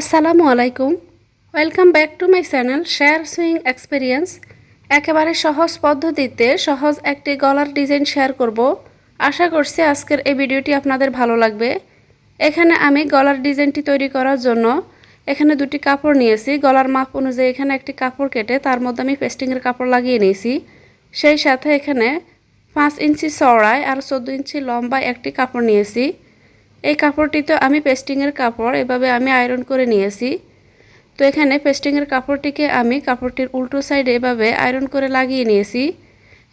আসসালামু আলাইকুম। Welcome back to my channel share sewing experience একেবারে সহজ পদ্ধতিতে সহজ একটি গলার ডিজাইন শেয়ার করব। আশা করছি আজকের এই ভিডিওটি আপনাদের ভালো লাগবে। এখানে আমি গলার ডিজাইনটি তৈরি করার জন্য এখানে দুটি কাপড় নিয়েছি। গলার মাপ অনুযায়ী এখানে একটি কাপড় কেটে তার মধ্যে আমি পেস্টিংয়ের কাপড় লাগিয়ে নিয়েছি। সেই সাথে এখানে পাঁচ ইঞ্চি চড়ায় আর চোদ্দ ইঞ্চি লম্বায় একটি কাপড় নিয়েছি। এই কাপড়টি তো আমি পেস্টিংয়ের কাপড়, এভাবে আমি আয়রন করে নিয়েছি। তো এখানে পেস্টিংয়ের কাপড়টিকে আমি কাপড়টির উল্টো সাইডে এভাবে আয়রন করে লাগিয়ে নিয়েছি।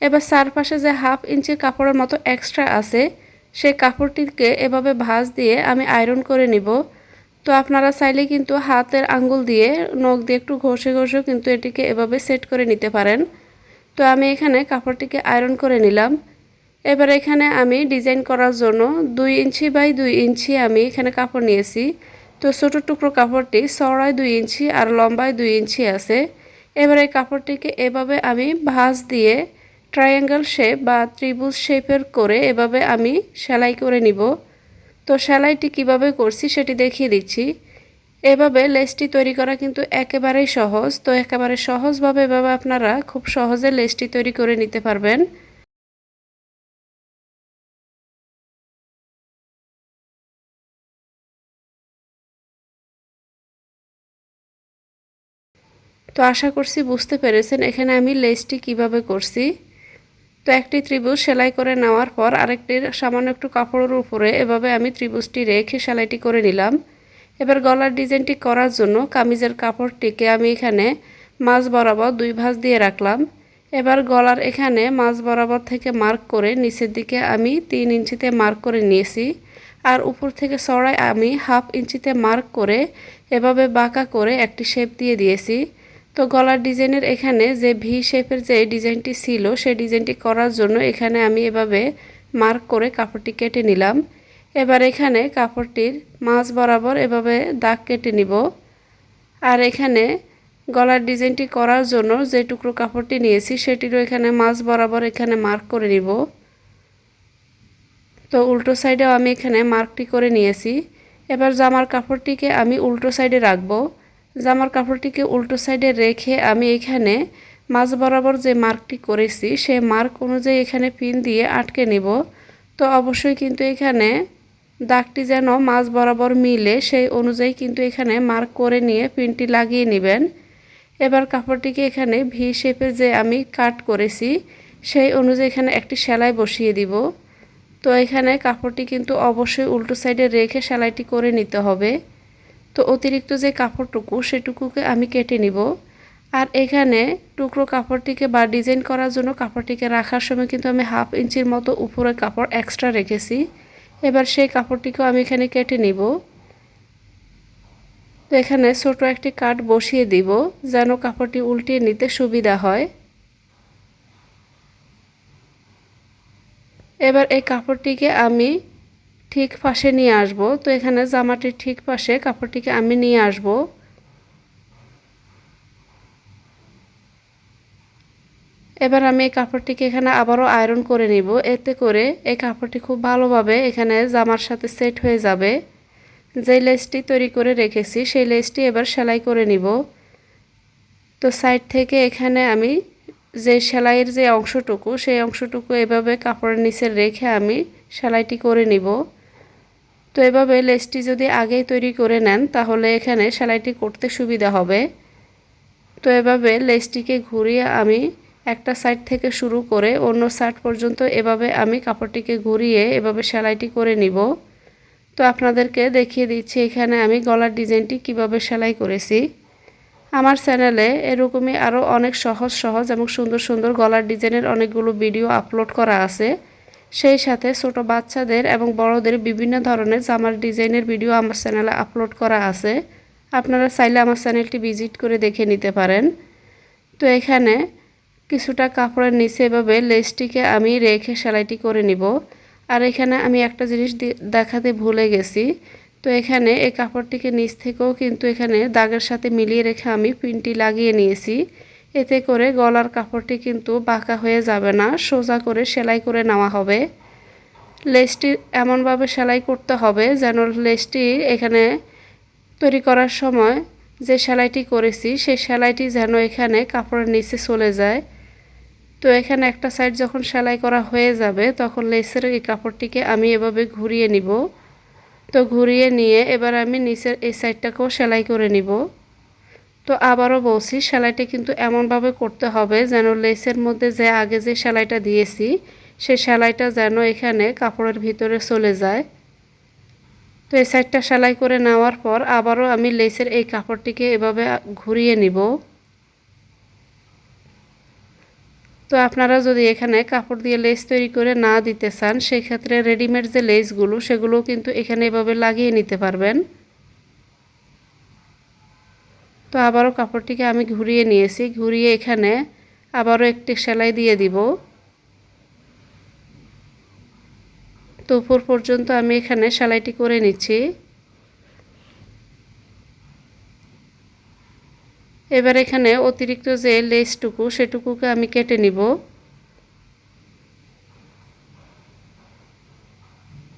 এবার চারপাশে যে হাফ ইঞ্চি কাপড়ের মতো এক্সট্রা আছে, সেই কাপড়টিকে এভাবে ভাঁজ দিয়ে আমি আয়রন করে নিব। তো আপনারা চাইলে কিন্তু হাতের আঙ্গুল দিয়ে, নখ দিয়ে একটু ঘষে ঘষেও কিন্তু এটিকে এভাবে সেট করে নিতে পারেন। তো আমি এখানে কাপড়টিকে আয়রন করে নিলাম। এবার এখানে আমি ডিজাইন করার জন্য দুই ইঞ্চি বাই দুই ইঞ্চি আমি এখানে কাপড় নিয়েছি। তো ছোটো টুকরো কাপড়টি চড়ায় দুই ইঞ্চি আর লম্বায় দুই ইঞ্চি আছে। এবার এই কাপড়টিকে এভাবে আমি ভাঁজ দিয়ে ট্রায়াঙ্গেল শেপ বা ত্রিভুজ শেপের করে এভাবে আমি সেলাই করে নিব। তো সেলাইটি কীভাবে করছি সেটি দেখিয়ে দিচ্ছি। এভাবে লেসটি তৈরি করা কিন্তু একেবারেই সহজ। তো একেবারে সহজভাবে এভাবে আপনারা খুব সহজে লেসটি তৈরি করে নিতে পারবেন। তো আশা করছি বুঝতে পেরেছেন, এখানে আমি লেসটি কীভাবে করছি। তো একটি ত্রিভুজ সেলাই করে নেওয়ার পর আরেকটির সামান্য একটু কাপড়ের উপরে এভাবে আমি ত্রিভুজটি রেখে সেলাইটি করে নিলাম। এবার গলার ডিজাইনটি করার জন্য কামিজের কাপড়টিকে আমি এখানে মাছ বরাবর দুই ভাঁজ দিয়ে রাখলাম। এবার গলার এখানে মাছ বরাবর থেকে মার্ক করে নিচের দিকে আমি তিন ইঞ্চিতে মার্ক করে নিয়েছি। আর উপর থেকে সরাই আমি হাফ ইঞ্চিতে মার্ক করে এভাবে বাঁকা করে একটি শেপ দিয়ে দিয়েছি। তো গলার ডিজাইনের এখানে যে ভি শেপের যে ডিজাইনটি ছিল, সেই ডিজাইনটি করার জন্য এখানে আমি এভাবে মার্ক করে কাপড়টি কেটে নিলাম। এবার এখানে কাপড়টির মাছ বরাবর এভাবে দাগ কেটে নিব। আর এখানে গলার ডিজাইনটি করার জন্য যে টুকরো কাপড়টি নিয়েছি, সেটিরও এখানে মাছ বরাবর এখানে মার্ক করে নিব। তো উল্টো সাইডেও আমি এখানে মার্কটি করে নিয়েছি। এবার জামার কাপড়টিকে আমি উল্টো সাইডে রাখব। জামার কাপড়টিকে উল্টো সাইডে রেখে আমি এখানে মাছ বরাবর যে মার্কটি করেছি, সেই মার্ক অনুযায়ী এখানে পিন দিয়ে আটকে নেব। তো অবশ্যই কিন্তু এখানে দাগটি যেন মাছ বরাবর মিলে, সেই অনুযায়ী কিন্তু এখানে মার্ক করে নিয়ে পিনটি লাগিয়ে নেবেন। এবার কাপড়টিকে এখানে ভি শেপে যে আমি কাট করেছি, সেই অনুযায়ী এখানে একটি সেলাই বসিয়ে দিব। তো এখানে কাপড়টি কিন্তু অবশ্যই উল্টো সাইডে রেখে সেলাইটি করে নিতে হবে। তো অতিরিক্ত যে কাপড়টুকু সেটুকুকে আমি কেটে নিব। আর এখানে টুকরো কাপড়টিকে বা ডিজাইন করার জন্য কাপড়টিকে রাখার সময় কিন্তু আমি হাফ ইঞ্চির মতো উপরে কাপড় এক্সট্রা রেখেছি। এবার সেই কাপড়টিকেও আমি এখানে কেটে নিব। তো এখানে ছোট একটি কাট বসিয়ে দিব যেন কাপড়টি উল্টিয়ে নিতে সুবিধা হয়। এবার এই কাপড়টিকে আমি ঠিক পাশে নিয়ে আসব। তো এখানে জামাটির ঠিক পাশে কাপড়টিকে আমি নিয়ে আসব। এবার আমি এই কাপড়টিকে এখানে আবারও আয়রন করে নিব। এতে করে এই কাপড়টি খুব ভালোভাবে এখানে জামার সাথে সেট হয়ে যাবে। যে লেসটি তৈরি করে রেখেছি, সেই লেসটি এবার সেলাই করে নিব। তো সাইড থেকে এখানে আমি যে সেলাইয়ের যে অংশটুকু, সেই অংশটুকু এভাবে কাপড়ের নিচে রেখে আমি সেলাইটি করে নিব। তো এভাবে লেসটি যদি আগেই তৈরি করে নেন, তাহলে এখানে সেলাইটি করতে সুবিধা হবে। তো এভাবে লেসটিকে ঘুরিয়ে আমি একটা সাইড থেকে শুরু করে অন্য সাইড পর্যন্ত এভাবে আমি কাপড়টিকে ঘুরিয়ে এভাবে সেলাইটি করে নিব। তো আপনাদেরকে দেখিয়ে দিচ্ছি এখানে আমি গলার ডিজাইনটি কীভাবে সেলাই করেছি। আমার চ্যানেলে এরকমই আরও অনেক সহজ সহজ এবং সুন্দর সুন্দর গলার ডিজাইনের অনেকগুলো ভিডিও আপলোড করা আছে। সেই সাথে ছোট বাচ্চাদের এবং বড়দের বিভিন্ন ধরনের জামার ডিজাইনের ভিডিও আমার চ্যানেলে আপলোড করা আছে। আপনারা চাইলে আমার চ্যানেলটি ভিজিট করে দেখে নিতে পারেন। তো এখানে কিছুটা কাপড়ের নিচে এভাবে লেসটিকে আমি রেখে সেলাইটি করে নিব। আর এখানে আমি একটা জিনিস দেখাতে ভুলে গেছি। তো এখানে এই কাপড়টিকে নিচ থেকেও কিন্তু এখানে দাগের সাথে মিলিয়ে রেখে আমি পিনটি লাগিয়ে নিয়েছি। এতে করে গলার কাপড়টি কিন্তু বাঁকা হয়ে যাবে না, সোজা করে সেলাই করে নেওয়া হবে। লেসটি এমনভাবে সেলাই করতে হবে যেন লেসটি এখানে তৈরি করার সময় যে সেলাইটি করেছি, সেই সেলাইটি যেন এখানে কাপড়ের নিচে চলে যায়। তো এখানে একটা সাইড যখন সেলাই করা হয়ে যাবে, তখন লেসের এই কাপড়টিকে আমি এভাবে ঘুরিয়ে নিব। তো ঘুরিয়ে নিয়ে এবার আমি নিচের এই সাইডটাকেও সেলাই করে নিব। তো আবারও বলছি, সেলাইটা কিন্তু এমনভাবে করতে হবে যেন লেসের মধ্যে যে আগে যে সেলাইটা দিয়েছি, সেই সেলাইটা যেন এখানে কাপড়ের ভিতরে চলে যায়। তো এই সাইডটা সেলাই করে নেওয়ার পর আবারও আমি লেসের এই কাপড়টিকে এভাবে ঘুরিয়ে নিব। তো আপনারা যদি এখানে কাপড় দিয়ে লেস তৈরি করে না দিতে চান, সেক্ষেত্রে রেডিমেড যে লেসগুলো সেগুলো কিন্তু এখানে এভাবে লাগিয়ে নিতে পারবেন। তো আবারও কাপড়টিকে আমি ঘুরিয়ে নিয়েছি। ঘুরিয়ে এখানে আবারও একটি সেলাই দিয়ে দিব। তো উপর পর্যন্ত আমি এখানে সেলাইটি করে নিচ্ছি। এবার এখানে অতিরিক্ত যে লেসটুকু, সেটুকুকে আমি কেটে নিব।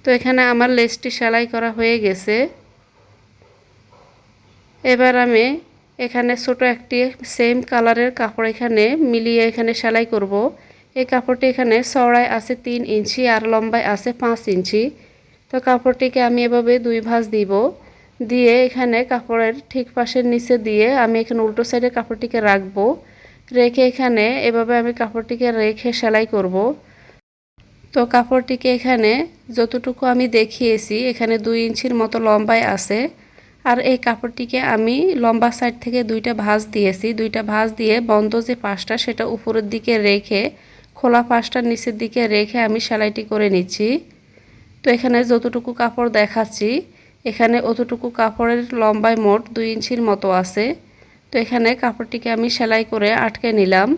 তো এখানে আমার লেসটি সেলাই করা হয়ে গেছে। এবার আমি এখানে ছোট একটি সেম কালারের কাপড় এখানে মিলিয়ে এখানে সেলাই করব। এই কাপড়টি এখানে চড়াই আছে তিন ইঞ্চি আর লম্বায় আছে পাঁচ ইঞ্চি। তো কাপড়টিকে আমি এভাবে দুই ভাঁজ দিব। দিয়ে এখানে কাপড়ের ঠিক পাশের নিচে দিয়ে আমি এখানে উল্টো সাইডে কাপড়টিকে রাখব। রেখে এখানে এভাবে আমি কাপড়টিকে রেখে সেলাই করব। তো কাপড়টিকে এখানে যতটুকু আমি দেখিয়েছি, এখানে দুই ইঞ্চির মতো লম্বায় আছে। আর এই কাপড়টিকে আমি লম্বা সাইড থেকে দুইটা ভাঁজ দিয়েছি। দুইটা ভাঁজ দিয়ে বন্ধ যে পাশটা, সেটা উপরের দিকে রেখে, খোলা পাশটা নিচের দিকে রেখে আমি সেলাইটি করে নিচ্ছি। তো এখানে যতটুকু কাপড় দেখাচ্ছি, এখানে অতটুকু কাপড়ের লম্বায় মোট দুই ইঞ্চির মতো আছে। তো এখানে কাপড়টিকে আমি সেলাই করে আটকে নিলাম।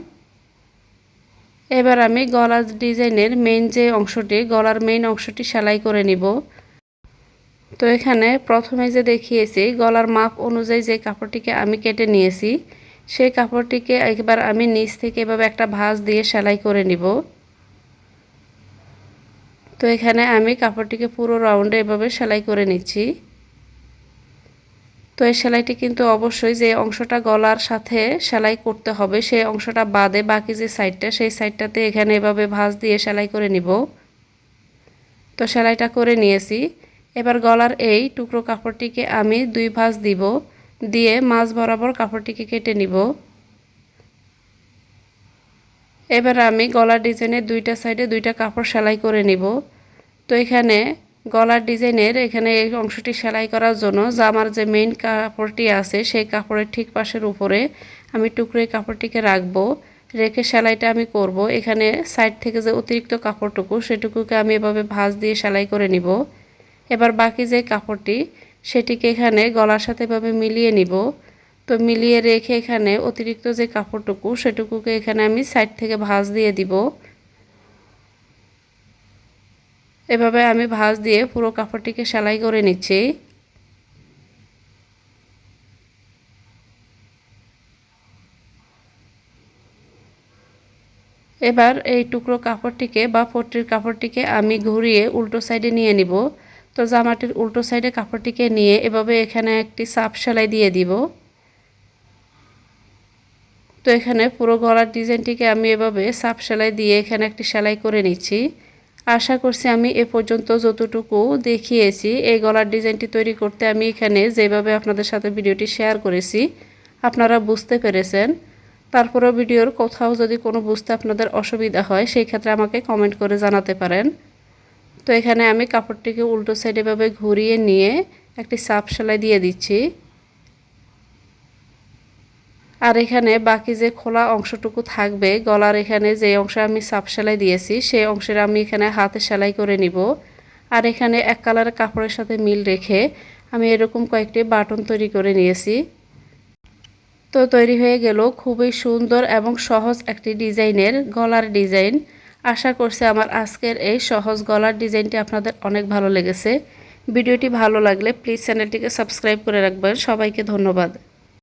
এবার আমি গলার ডিজাইনের মেইন যে অংশটি, গলার মেইন অংশটি সেলাই করে নিব। তো এখানে প্রথমে যে দেখিয়েছি, গলার মাপ অনুযায়ী যে কাপড়টিকে আমি কেটে নিয়েছি, সেই কাপড়টিকে একবার আমি নিচ থেকে এভাবে একটা ভাঁজ দিয়ে সেলাই করে নিব। তো এখানে আমি কাপড়টিকে পুরো রাউন্ডে এভাবে সেলাই করে নিচ্ছি। তো এই সেলাইটি কিন্তু অবশ্যই যে অংশটা গলার সাথে সেলাই করতে হবে, সেই অংশটা বাদে বাকি যে সাইডটা, সেই সাইডটাতে এখানে এভাবে ভাঁজ দিয়ে সেলাই করে নিব। তো সেলাইটা করে নিয়েছি। এবার গলার এই টুকরো কাপড়টিকে আমি দুই ভাঁজ দিব, দিয়ে মাছ বরাবর কাপড়টিকে কেটে নিব। এবার আমি গলার ডিজাইনের দুইটা সাইডে দুইটা কাপড় সেলাই করে নিব। তো এখানে গলার ডিজাইনের এখানে এই অংশটি সেলাই করার জন্য জামার যে মেইন কাপড়টি আছে, সেই কাপড়ের ঠিক পাশের উপরে আমি টুকরো কাপড়টিকে রাখব। রেখে সেলাইটা আমি করব। এখানে সাইড থেকে যে অতিরিক্ত কাপড়টুকু, সেটুকুকে আমি এভাবে ভাঁজ দিয়ে সেলাই করে নিব। এবার বাকি যে কাপড়টি, সেটিকে এখানে গলার সাথে এভাবে মিলিয়ে নিব। তো মিলিয়ে রেখে এখানে অতিরিক্ত যে কাপড়টুকু, সেটুকুকে এখানে আমি সাইড থেকে ভাঁজ দিয়ে দিব। এভাবে আমি ভাঁজ দিয়ে পুরো কাপড়টিকে সেলাই করে নিচ্ছি। এবার এই টুকরো কাপড়টিকে বা পট্টির কাপড়টিকে আমি ঘুরিয়ে উল্টো সাইডে নিয়ে নিব। তো জামাটির উল্টো সাইডে কাপড়টিকে নিয়ে এভাবে এখানে একটি সাপ সেলাই দিয়ে দিব। তো এখানে পুরো গলার ডিজাইনটিকে আমি এভাবে সাপ সেলাই দিয়ে এখানে একটি সেলাই করে নিচ্ছি। আশা করছি আমি এ পর্যন্ত যতটুকু দেখিয়েছি, এই গলার ডিজাইনটি তৈরি করতে আমি এখানে যেভাবে আপনাদের সাথে ভিডিওটি শেয়ার করেছি, আপনারা বুঝতে পেরেছেন। তারপরেও ভিডিওর কোথাও যদি কোনো বুঝতে আপনাদের অসুবিধা হয়, সেই ক্ষেত্রে আমাকে কমেন্ট করে জানাতে পারেন। তো এখানে আমি কাপড়টিকে উল্টো সাইডে ভাবে ঘুরিয়ে নিয়ে একটি সাপ সেলাই দিয়ে দিচ্ছি। আর এখানে বাকি যে খোলা অংশটুকু থাকবে, গলার এখানে যে অংশে আমি সাপ সেলাই দিয়েছি, সেই অংশের আমি এখানে হাতে সেলাই করে নিব। আর এখানে এক কালারের কাপড়ের সাথে মিল রেখে আমি এরকম কয়েকটি বাটন তৈরি করে নিয়েছি। তো তৈরি হয়ে গেল খুবই সুন্দর এবং সহজ একটি ডিজাইনের গলার ডিজাইন। আশা করছি আমার আজকের এই সহজ গলার ডিজাইনটি আপনাদের অনেক ভালো লেগেছে। ভিডিওটি ভালো লাগলে প্লিজ চ্যানেলটিকে সাবস্ক্রাইব করে রাখবেন। সবাইকে ধন্যবাদ।